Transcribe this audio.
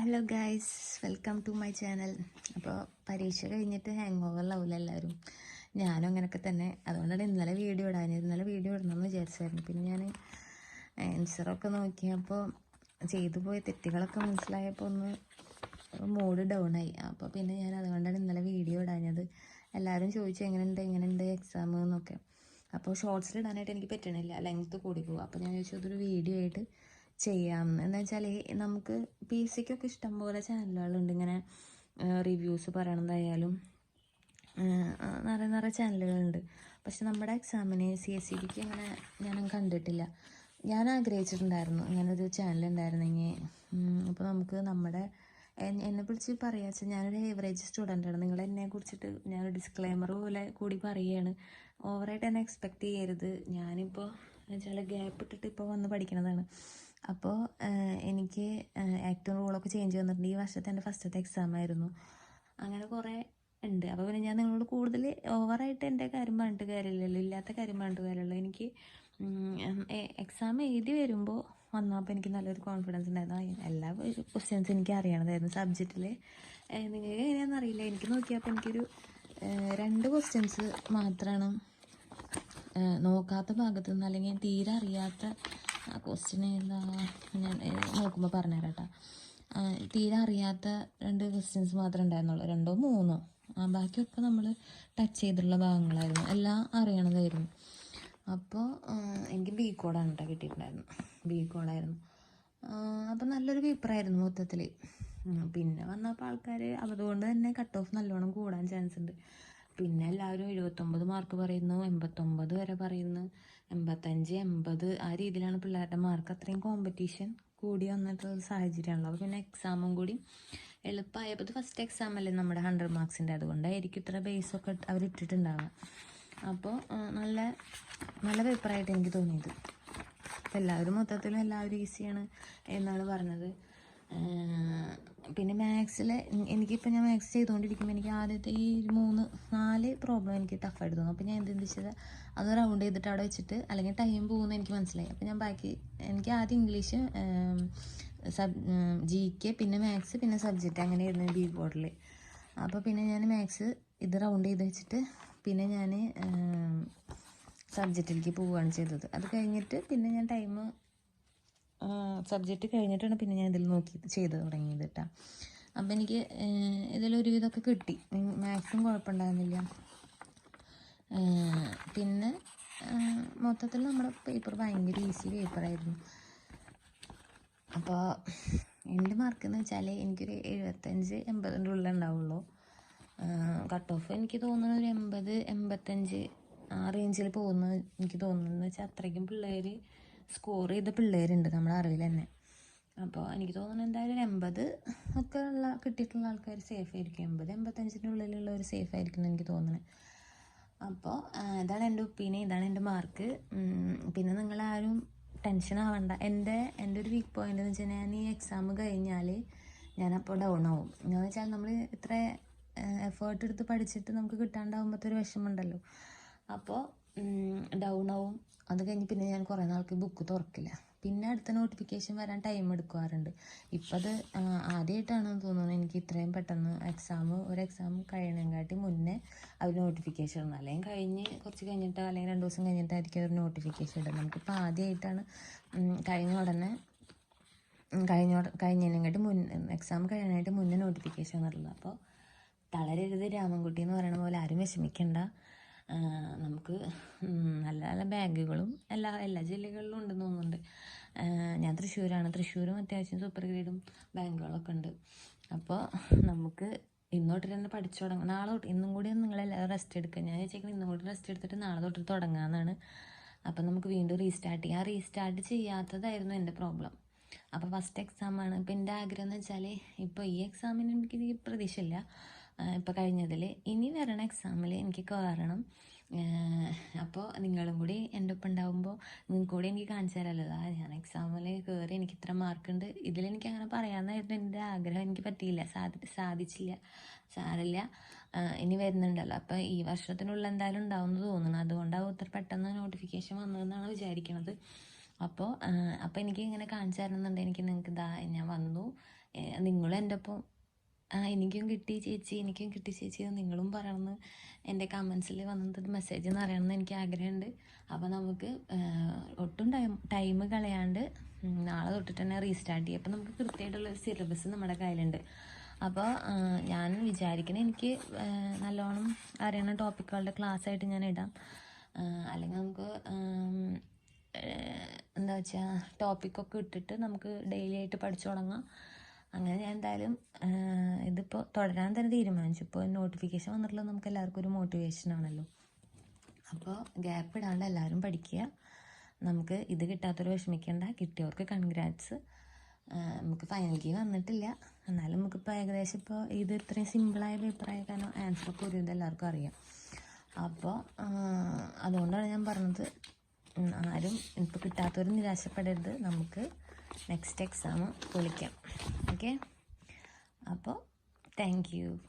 Hello guys welcome to my channel അപ്പോൾ പരീക്ഷ കഴിഞ്ഞിട്ട് ഹാങ് ഓവറിലാവില്ല എല്ലാവരും. ഞാനും അങ്ങനെയൊക്കെ തന്നെ. അതുകൊണ്ടാണ് ഇന്നലെ വീഡിയോ ഇടാൻ ഇന്നലെ വീഡിയോ ഇടണമെന്ന് വിചാരിച്ചായിരുന്നു. പിന്നെ ഞാൻ ആൻസറൊക്കെ നോക്കിയപ്പോൾ ചെയ്തു പോയ തെറ്റുകളൊക്കെ മനസ്സിലായപ്പോൾ ഒന്ന് മൂഡ് ഡൗൺ ആയി. അപ്പോൾ പിന്നെ ഞാൻ അതുകൊണ്ടാണ് ഇന്നലെ വീഡിയോ ഇടാഞ്ഞത്. എല്ലാവരും ചോദിച്ചു എങ്ങനെയുണ്ട്? എങ്ങനെയുണ്ട് എക്സാം എന്നൊക്കെ. അപ്പോൾ ഷോർട്സിൽ ഇടാനായിട്ട് എനിക്ക് പറ്റണില്ല. ലെങ്ത്ത് കൂടി പോകും അപ്പോൾ ഞാൻ ചോദിച്ചു അതൊരു വീഡിയോ ആയിട്ട് ചെയ്യാം. എന്താ വെച്ചാൽ നമുക്ക് പി സിക്കൊക്കെ ഇഷ്ടംപോലെ ചാനലുകളുണ്ട്. ഇങ്ങനെ റിവ്യൂസ് പറയണതായാലും നിറയെ നിറയെ ചാനലുകളുണ്ട്. പക്ഷെ നമ്മുടെ എക്സാമിന് സി എസ് സി ബിക്ക് അങ്ങനെ ഞാൻ കണ്ടിട്ടില്ല. ഞാൻ ആഗ്രഹിച്ചിട്ടുണ്ടായിരുന്നു. ഇങ്ങനെ ഒരു ചാനൽ ഉണ്ടായിരുന്നെങ്കിൽ അപ്പോൾ നമുക്ക് നമ്മുടെ എന്നെ വിളിച്ച് പറയാ വെച്ചാൽ ഞാനൊരു ഏവറേജ് സ്റ്റുഡന്റാണ് നിങ്ങൾ എന്നെ കുറിച്ചിട്ട് ഞാൻ ഡിസ്ക്ലൈമർ പോലെ കൂടി പറയുകയാണ് ഓവറായിട്ട് എന്നെ എക്സ്പെക്റ്റ് ചെയ്യരുത്. ഞാനിപ്പോൾ വെച്ചാൽ ഗ്യാപ്പ് ഇട്ടിട്ട് ഇപ്പോൾ വന്ന് പഠിക്കണതാണ്. അപ്പോൾ എനിക്ക് ആക്ടും റോളൊക്കെ ചേഞ്ച് വന്നിട്ടുണ്ട്. ഈ വർഷത്തെ എന്റെ ഫസ്റ്റത്തെ എക്സാം ആയിരുന്നു. അങ്ങനെ കുറേ ഉണ്ട്. അപ്പോൾ പിന്നെ ഞാൻ നിങ്ങളോട് കൂടുതൽ ഓവറായിട്ട് എന്റെ കാര്യം പറഞ്ഞിട്ട് കാര്യമില്ലല്ലോ ഇല്ലാത്ത കാര്യം പറഞ്ഞിട്ട് കാര്യമല്ലോ. എനിക്ക് എക്സാം എഴുതി വരുമ്പോൾ വന്നപ്പോൾ എനിക്ക് നല്ലൊരു കോൺഫിഡൻസ് ഉണ്ടായിരുന്നു. എല്ലാ ക്വസ്റ്റ്യൻസ് എനിക്ക് അറിയണതായിരുന്നു സബ്ജക്റ്റിൽ നിങ്ങൾക്ക് എങ്ങനെയാണെന്ന് അറിയില്ല. എനിക്ക് നോക്കിയപ്പോൾ എനിക്കൊരു രണ്ട് ക്വസ്റ്റ്യൻസ് മാത്രമാണ് നോക്കാത്ത ഭാഗത്തു നിന്ന് അല്ലെങ്കിൽ തീരെ അറിയാത്ത ആ ക്വസ്റ്റ്യൻ എന്താ ഞാൻ നോക്കുമ്പോൾ പറഞ്ഞുതരാം കേട്ടോ തീരെ അറിയാത്ത രണ്ട് ക്വസ്റ്റ്യൻസ് മാത്രമേ ഉണ്ടായിരുന്നുള്ളൂ. രണ്ടോ മൂന്നോ. ബാക്കിയൊക്കെ നമ്മൾ ടച്ച് ചെയ്തിട്ടുള്ള ഭാഗങ്ങളായിരുന്നു. എല്ലാം അറിയണതായിരുന്നു. അപ്പോൾ എനിക്ക് ബി കോഡാണ് കേട്ടോ കിട്ടിയിട്ടുണ്ടായിരുന്നു ബി കോഡായിരുന്നു അപ്പം നല്ലൊരു പേപ്പറായിരുന്നു മൊത്തത്തിൽ പിന്നെ വന്നപ്പോൾ ആൾക്കാർ അതുകൊണ്ട് തന്നെ കട്ട് ഓഫ് നല്ലോണം കൂടാൻ ചാൻസ് ഉണ്ട്. പിന്നെ എല്ലാവരും എഴുപത്തൊമ്പത് മാർക്ക് പറയുന്നു എൺപത്തൊമ്പത് വരെ പറയുന്നു എൺപത്തഞ്ച് എൺപത് ആ രീതിയിലാണ് പിള്ളേരുടെ മാർക്ക് അത്രയും കോമ്പറ്റീഷൻ കൂടി വന്നിട്ടുള്ള സാഹചര്യമാണല്ലോ അപ്പോൾ പിന്നെ എക്സാമും കൂടി എളുപ്പമായപ്പോൾ ഫസ്റ്റ് എക്സാം അല്ലേ നമ്മുടെ ഹൺഡ്രഡ് മാർക്സിന്റെ അതുകൊണ്ടായിരിക്കും ഇത്ര ബേസൊക്കെ അവർ ഇട്ടിട്ടുണ്ടാവുക. അപ്പോൾ നല്ല നല്ല പേപ്പറായിട്ട് എനിക്ക് തോന്നിയത്. എല്ലാവരും മൊത്തത്തിൽ എല്ലാവരും ഈസിയാണ് എന്നാണ് പറഞ്ഞത്. പിന്നെ മാത്സിൽ എനിക്കിപ്പോൾ ഞാൻ മാത്സ് ചെയ്തുകൊണ്ടിരിക്കുമ്പോൾ എനിക്ക് ആദ്യത്തെ ഈ മൂന്ന് നാല് പ്രോബ്ലം എനിക്ക് ടഫായിട്ട് തോന്നും അപ്പോൾ ഞാൻ എന്ത് വെച്ചത് അത് റൗണ്ട് ചെയ്തിട്ട് അവിടെ വെച്ചിട്ട് അല്ലെങ്കിൽ ടൈം പോകുമെന്ന് എനിക്ക് മനസ്സിലായി. അപ്പോൾ ഞാൻ ബാക്കി എനിക്ക് ആദ്യം ഇംഗ്ലീഷ് സബ് ജി കെ പിന്നെ മാത്സ് പിന്നെ സബ്ജക്റ്റ് അങ്ങനെയായിരുന്നു ബി ബോർഡിൽ അപ്പോൾ പിന്നെ ഞാൻ മാത്സ് ഇത് റൗണ്ട് ചെയ്ത് വെച്ചിട്ട് പിന്നെ ഞാൻ സബ്ജക്റ്റിലേക്ക് പോവുകയാണ് ചെയ്തത്. അത് കഴിഞ്ഞിട്ട് പിന്നെ ഞാൻ ടൈം സബ്ജക്റ്റ് കഴിഞ്ഞിട്ടാണ് പിന്നെ ഞാൻ ഇതിൽ നോക്കി ചെയ്ത് തുടങ്ങിയത് കേട്ടോ അപ്പം എനിക്ക് ഇതിലൊരു ഇതൊക്കെ കിട്ടി. മാത്സും കുഴപ്പമുണ്ടായിരുന്നില്ല. പിന്നെ മൊത്തത്തിൽ നമ്മുടെ പേപ്പർ ഭയങ്കര ഈസി പേപ്പറായിരുന്നു അപ്പോൾ എന്റെ മാർക്ക് എന്ന് വെച്ചാൽ എനിക്കൊരു എഴുപത്തഞ്ച് എൺപതിന്റെ ഉള്ളിൽ ഉണ്ടാവുള്ളൂ. കട്ട് ഓഫ് എനിക്ക് തോന്നുന്നത് ഒരു എൺപത് എൺപത്തഞ്ച് ആ റേഞ്ചിൽ പോകുന്നത് എനിക്ക് തോന്നുന്നത് വെച്ചാൽ അത്രയ്ക്കും പിള്ളേർ സ്കോർ ചെയ്ത പിള്ളേരുണ്ട് നമ്മുടെ അറിവിൽ തന്നെ. അപ്പോൾ എനിക്ക് തോന്നുന്നു എന്തായാലും ഒരു എൺപത് ഒക്കെ ഉള്ള കിട്ടിയിട്ടുള്ള ആൾക്കാർ സേഫ് ആയിരിക്കും. എൺപത് എൺപത്തഞ്ചിന്റെ ഉള്ളിലുള്ളവർ സേഫ് ആയിരിക്കും എന്ന് എനിക്ക് തോന്നുന്നത് അപ്പോൾ ഇതാണ് എന്റെ ഒപ്പീനിയൻ ഇതാണ് എന്റെ മാർക്ക് പിന്നെ നിങ്ങളാരും ടെൻഷൻ ആവണ്ട. എന്റെ എന്റെ ഒരു വീക്ക് പോയിന്റ് എന്ന് വെച്ചാൽ ഞാൻ ഈ എക്സാം കഴിഞ്ഞാൽ ഞാനപ്പോൾ ഡൗൺ ആവും. എന്ന് വെച്ചാൽ നമ്മൾ ഇത്ര എഫേർട്ട് എടുത്ത് പഠിച്ചിട്ട് നമുക്ക് കിട്ടാണ്ടാവുമ്പോഴത്തെ ഒരു വിഷമമുണ്ടല്ലോ. അപ്പോൾ ഡൗൺ ആവും. അത് കഴിഞ്ഞ് പിന്നെ ഞാൻ കുറേ നാൾക്ക് ബുക്ക് തുറക്കില്ല. പിന്നെ അടുത്ത നോട്ടിഫിക്കേഷൻ വരാൻ ടൈം എടുക്കാറുണ്ട്. ഇപ്പം അത് ആദ്യമായിട്ടാണെന്ന് തോന്നുന്നത് എനിക്ക് ഇത്രയും പെട്ടെന്ന് എക്സാം ഒരു എക്സാം കഴിയണേക്കാട്ടി മുന്നേ അവർ നോട്ടിഫിക്കേഷൻ ഇടുന്നത് അല്ലെങ്കിൽ കഴിഞ്ഞ് കുറച്ച് കഴിഞ്ഞിട്ട് അല്ലെങ്കിൽ രണ്ട് ദിവസം കഴിഞ്ഞിട്ടായിരിക്കും അവർ നോട്ടിഫിക്കേഷൻ ഇടുന്നത് നമുക്കിപ്പോൾ ആദ്യമായിട്ടാണ് കഴിഞ്ഞ ഉടനെ കഴിഞ്ഞ കഴിഞ്ഞതിനെക്കാട്ടി മുൻ എക്സാം കഴിയാനായിട്ട് മുന്നേ നോട്ടിഫിക്കേഷൻ വരുന്നത് അപ്പോൾ തളരരുത് രാമൻകുട്ടി എന്ന് പറയുന്ന പോലെ ആരും വിഷമിക്കണ്ട. നമുക്ക് നല്ല നല്ല ബാങ്കുകളും എല്ലാ എല്ലാ ജില്ലകളിലും ഉണ്ടെന്ന് തോന്നുന്നുണ്ട്. ഞാൻ തൃശ്ശൂരാണ്. തൃശ്ശൂരും അത്യാവശ്യം സൂപ്പർ ഗ്രേഡും ബാങ്കുകളൊക്കെ ഉണ്ട്. അപ്പോൾ നമുക്ക് ഇന്നോട്ട് തന്നെ പഠിച്ചു തുടങ്ങാം. നാളെ തൊട്ട് ഇന്നും കൂടി നിങ്ങളെല്ലാവരും റെസ്റ്റ് എടുക്കുക ഞാൻ വിചാരിക്കുന്നത് ഇന്നും കൂടി റെസ്റ്റ് എടുത്തിട്ട് നാളെ തൊട്ട് തുടങ്ങാമെന്നാണ് അപ്പം നമുക്ക് വീണ്ടും റീസ്റ്റാർട്ട് ചെയ്യാം. റീസ്റ്റാർട്ട് ചെയ്യാത്തതായിരുന്നു എന്റെ പ്രോബ്ലം അപ്പോൾ ഫസ്റ്റ് എക്സാമാണ് ഇപ്പം എന്റെ ആഗ്രഹം എന്ന് വെച്ചാൽ ഇപ്പോൾ ഈ എക്സാമിന് എനിക്ക് പ്രതീക്ഷയില്ല. ഇപ്പോൾ കഴിഞ്ഞതിൽ ഇനി വരണ എക്സാമിൽ എനിക്ക് കയറണം അപ്പോൾ നിങ്ങളും കൂടി എന്റെ ഒപ്പം ഉണ്ടാകുമ്പോൾ നിങ്ങൾക്ക് കൂടി എനിക്ക് കാണിച്ചു തരാമല്ലോ ഞാൻ എക്സാമിൽ കയറി എനിക്ക് ഇത്ര മാർക്കുണ്ട്. ഇതിലെനിക്ക് അങ്ങനെ പറയാമെന്നായിരുന്നു എന്റെ ആഗ്രഹം എനിക്ക് പറ്റിയില്ല. സാധി സാധിച്ചില്ല. സാരല്ല. ഇനി വരുന്നുണ്ടല്ലോ. അപ്പോൾ ഈ വർഷത്തിനുള്ളിൽ എന്തായാലും ഉണ്ടാവും എന്ന് തോന്നുന്നു. അതുകൊണ്ടാവും ഇത്ര പെട്ടെന്ന് നോട്ടിഫിക്കേഷൻ വന്നതെന്നാണ് വിചാരിക്കുന്നത് അപ്പോൾ അപ്പോൾ എനിക്ക് ഇങ്ങനെ കാണിച്ചു തരണമെന്നുണ്ട് എനിക്ക് നിങ്ങൾക്ക് ഇതാ ഞാൻ വന്നു. നിങ്ങളും എന്റെ ഒപ്പം ആ എനിക്കും കിട്ടി ചേച്ചി എനിക്കും കിട്ടി ചേച്ചി നിങ്ങളും പറയണമെന്ന് എന്റെ കമൻസിൽ വന്നത് മെസ്സേജ് എന്ന് അറിയണമെന്ന് എനിക്ക് ആഗ്രഹമുണ്ട്. അപ്പോൾ നമുക്ക് ഒട്ടും ടൈം ടൈം കളയാണ്ട് നാളെ തൊട്ടിട്ട് തന്നെ റീസ്റ്റാർട്ട് ചെയ്യും. അപ്പോൾ നമുക്ക് കൃത്യമായിട്ടുള്ളൊരു സിലബസ് നമ്മുടെ കയ്യിലുണ്ട്. അപ്പോൾ ഞാൻ വിചാരിക്കണേ എനിക്ക് നല്ലോണം അറിയണ ടോപ്പിക്കുകളുടെ ക്ലാസ് ആയിട്ട് ഞാൻ ഇടാം. അല്ലെങ്കിൽ നമുക്ക് എന്താ വെച്ചാൽ ടോപ്പിക്കൊക്കെ ഇട്ടിട്ട് നമുക്ക് ഡെയിലി ആയിട്ട് പഠിച്ചു തുടങ്ങാം. അങ്ങനെ ഞാൻ എന്തായാലും ആഹ്, ഇതിപ്പോൾ തുടരാൻ തന്നെ തീരുമാനിച്ചു. ഇപ്പോൾ നോട്ടിഫിക്കേഷൻ വന്നിട്ടുള്ളത് നമുക്ക് എല്ലാവർക്കും ഒരു മോട്ടിവേഷൻ ആണല്ലോ. അപ്പോൾ ഗ്യാപ്പ് ഇടാണ്ട് എല്ലാവരും പഠിക്കുക. നമുക്ക് ഇത് കിട്ടാത്തൊരു വിഷമിക്കേണ്ട. കിട്ടിയവർക്ക് കൺഗ്രാറ്റ്സ് നമുക്ക് ഫൈനൽ കീ വന്നിട്ടില്ല. എന്നാലും നമുക്കിപ്പോൾ ഏകദേശം ഇപ്പോൾ ഇത് ഇത്രയും സിമ്പിളായ പേപ്പറായ കാരണം ആൻസറൊക്കെ ഒരു എല്ലാവർക്കും അറിയാം. അപ്പോൾ അതുകൊണ്ടാണ് ഞാൻ പറഞ്ഞത് ആരും ഇപ്പോൾ കിട്ടാത്തവരും നിരാശപ്പെടരുത്. നമുക്ക് നെക്സ്റ്റ് എക്സാം പൊളിക്കാം ഓക്കെ അപ്പോൾ Thank you.